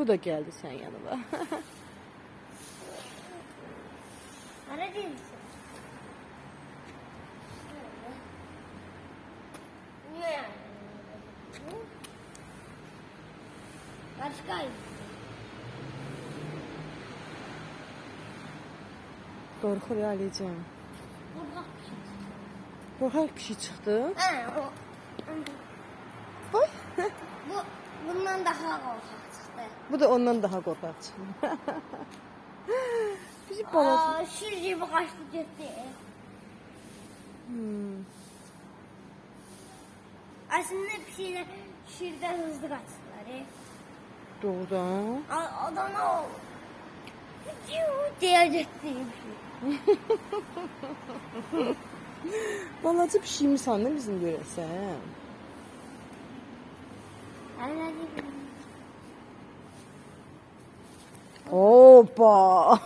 Bu da geldi sen yanıma. Ara değilsin. Ne yani? Başka Qorxur ya Alican. Burada. Qorxaq kişi çıxdı. Ha, o. Oy. Bu bundan daha korkak çıktı. Bu da ondan daha qorxaq çıxdı. Bizim balası. Aa, şu gibi kaçtı gitti. Hmm. Aslında bir şeyler şirden hızlı kaçtılar. e. Doğrudan. A- Adana o. Diye gitti. Balaca pişirmisən də bizim görəsən. Hoppa.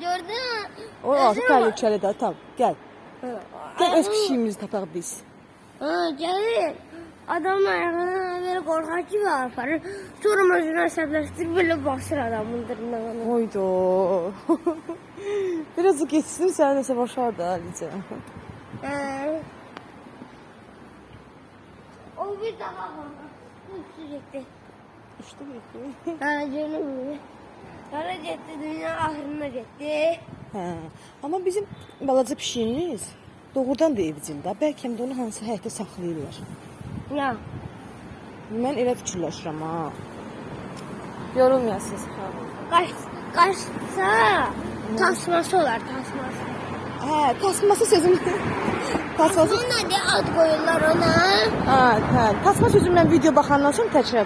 Gördün mü? O tane mü? yüksələ də. Tamam, gəl. Gəl öz pişiyimizi tapaq biz. Ha, gelir. Adam ayağına böyle korkak gibi yaparır. Sonra özünü əsəbləşdirib böyle basır adamın dırnağını. Oydo. Biraz geçsin sen nəsə başar da Alice. Ee, o bir daha korkak. Sürekli. İşte bir. Ha canım. Sonra gitti dünya ahırına gitti. Hə. Amma bizim balaca pişiyimiz doğrudan da evcildə. Bəlkə də onu hansı həyətdə saxlayırlar. Ya. Mən elə fikirləşirəm ha. Yorulmayasınız. Kaç, kaçsa tasması olar tasması. Hə, tasması sözüm. tasması. Sonra ne ad koyurlar ona? Hə, hə. Tasma sözümlə video baxandan sonra təkrar